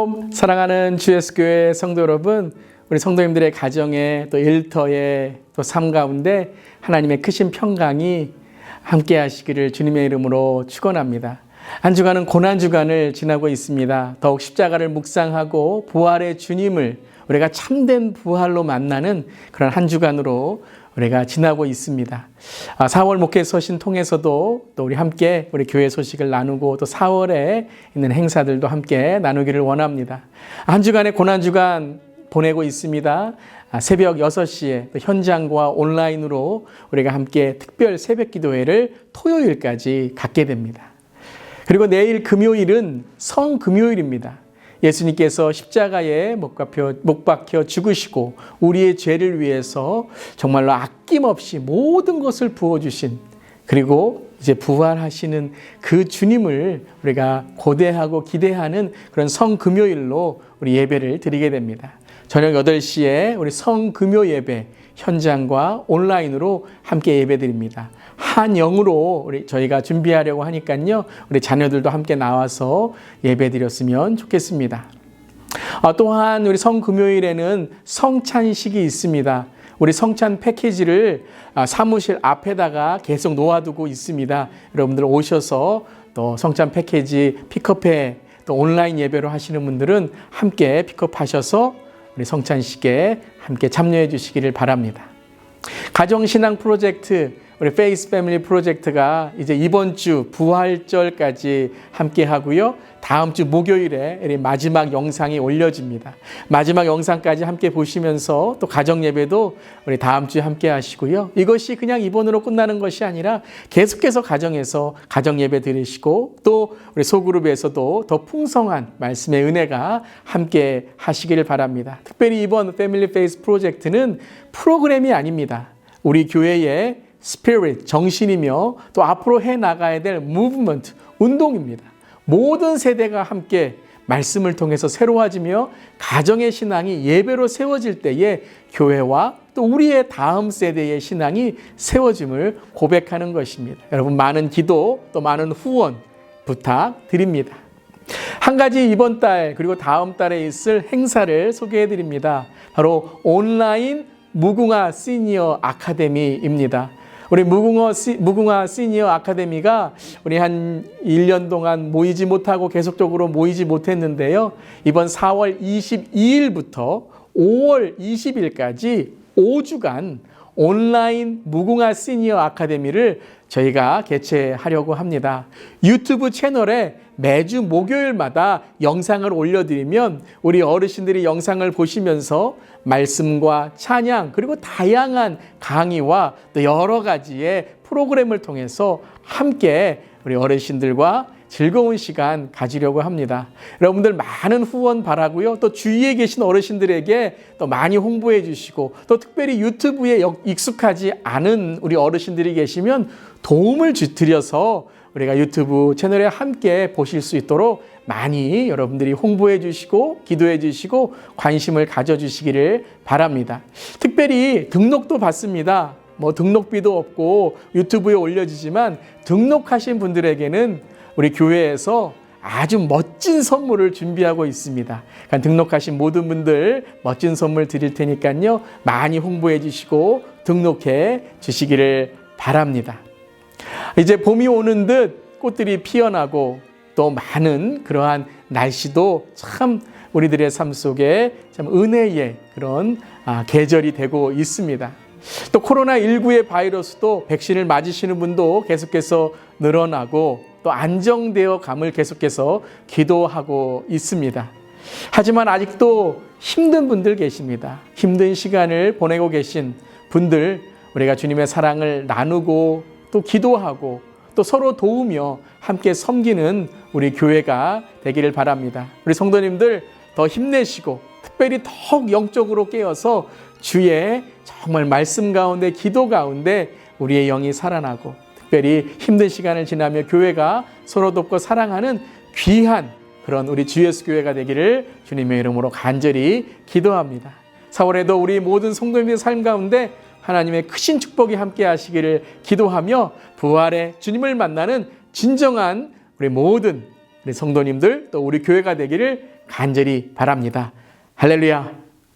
샬롬 사랑하는 주 예수 교회 성도 여러분 우리 성도님들의 가정에 또 일터에 또 삶 가운데 하나님의 크신 평강이 함께 하시기를 주님의 이름으로 축원합니다. 한 주간은 고난 주간을 지나고 있습니다. 더욱 십자가를 묵상하고 부활의 주님을 우리가 참된 부활로 만나는 그런 한 주간으로 우리가 지나고 있습니다. 4월 목회 서신 통해서도 또 우리 함께 우리 교회 소식을 나누고 또 4월에 있는 행사들도 함께 나누기를 원합니다. 한 주간의 고난 주간 보내고 있습니다. 새벽 6시에 현장과 온라인으로 우리가 함께 특별 새벽 기도회를 토요일까지 갖게 됩니다. 그리고 내일 금요일은 성금요일입니다. 예수님께서 십자가에 못 박혀, 못 박혀 죽으시고 우리의 죄를 위해서 정말로 아낌없이 모든 것을 부어주신 그리고 이제 부활하시는 그 주님을 우리가 고대하고 기대하는 그런 성금요일로 우리 예배를 드리게 됩니다. 저녁 8시에 우리 성금요 예배 현장과 온라인으로 함께 예배 드립니다. 한영으로 우리 저희가 준비하려고 하니까요. 우리 자녀들도 함께 나와서 예배 드렸으면 좋겠습니다. 아, 또한 우리 성금요일에는 성찬식이 있습니다. 우리 성찬 패키지를 아, 사무실 앞에다가 계속 놓아두고 있습니다. 여러분들 오셔서 또 성찬 패키지 픽업해 또 온라인 예배로 하시는 분들은 함께 픽업하셔서 우리 성찬식에 함께 참여해 주시기를 바랍니다. 가정신앙 프로젝트 우리 페이스 패밀리 프로젝트가 이제 이번 주 부활절까지 함께 하고요. 다음 주 목요일에 마지막 영상이 올려집니다. 마지막 영상까지 함께 보시면서 또 가정 예배도 우리 다음 주에 함께 하시고요. 이것이 그냥 이번으로 끝나는 것이 아니라 계속해서 가정에서 가정 예배 드리시고 또 우리 소그룹에서도 더 풍성한 말씀의 은혜가 함께 하시기를 바랍니다. 특별히 이번 패밀리 페이스 프로젝트는 프로그램이 아닙니다. 우리 교회의 스피릿, 정신이며 또 앞으로 해 나가야 될 무브먼트, 운동입니다. 모든 세대가 함께 말씀을 통해서 새로워지며 가정의 신앙이 예배로 세워질 때에 교회와 또 우리의 다음 세대의 신앙이 세워짐을 고백하는 것입니다. 여러분 많은 기도 또 많은 후원 부탁드립니다. 한 가지 이번 달 그리고 다음 달에 있을 행사를 소개해 드립니다. 바로 온라인 무궁화 시니어 아카데미입니다. 우리 무궁화, 시, 무궁화 시니어 아카데미가 우리 한 1년 동안 모이지 못하고 계속적으로 모이지 못했는데요. 이번 4월 22일부터 5월 20일까지 5주간 온라인 무궁화 시니어 아카데미를 저희가 개최하려고 합니다. 유튜브 채널에 매주 목요일마다 영상을 올려드리면 우리 어르신들이 영상을 보시면서 말씀과 찬양 그리고 다양한 강의와 또 여러 가지의 프로그램을 통해서 함께 우리 어르신들과 즐거운 시간 가지려고 합니다. 여러분들 많은 후원 바라고요. 또 주위에 계신 어르신들에게 또 많이 홍보해 주시고 또 특별히 유튜브에 익숙하지 않은 우리 어르신들이 계시면 도움을 드려서 우리가 유튜브 채널에 함께 보실 수 있도록 많이 여러분들이 홍보해 주시고 기도해 주시고 관심을 가져 주시기를 바랍니다. 특별히 등록도 받습니다. 뭐 등록비도 없고 유튜브에 올려지지만 등록하신 분들에게는 우리 교회에서 아주 멋진 선물을 준비하고 있습니다. 그러니까 등록하신 모든 분들 멋진 선물 드릴 테니까요. 많이 홍보해 주시고 등록해 주시기를 바랍니다. 이제 봄이 오는 듯 꽃들이 피어나고 또 많은 그러한 날씨도 참 우리들의 삶 속에 참 은혜의 그런 아, 계절이 되고 있습니다. 또 코로나19의 바이러스도 백신을 맞으시는 분도 계속해서 늘어나고 또 안정되어 감을 계속해서 기도하고 있습니다. 하지만 아직도 힘든 분들 계십니다. 힘든 시간을 보내고 계신 분들, 우리가 주님의 사랑을 나누고 또 기도하고 또 서로 도우며 함께 섬기는 우리 교회가 되기를 바랍니다. 우리 성도님들 더 힘내시고 특별히 더욱 영적으로 깨어서 주의 정말 말씀 가운데 기도 가운데 우리의 영이 살아나고 특별히 힘든 시간을 지나며 교회가 서로 돕고 사랑하는 귀한 그런 우리 주 예수 교회가 되기를 주님의 이름으로 간절히 기도합니다. 4월에도 우리 모든 성도님의 삶 가운데 하나님의 크신 축복이 함께 하시기를 기도하며 부활의 주님을 만나는 진정한 우리 모든 우리 성도님들 또 우리 교회가 되기를 간절히 바랍니다. 할렐루야.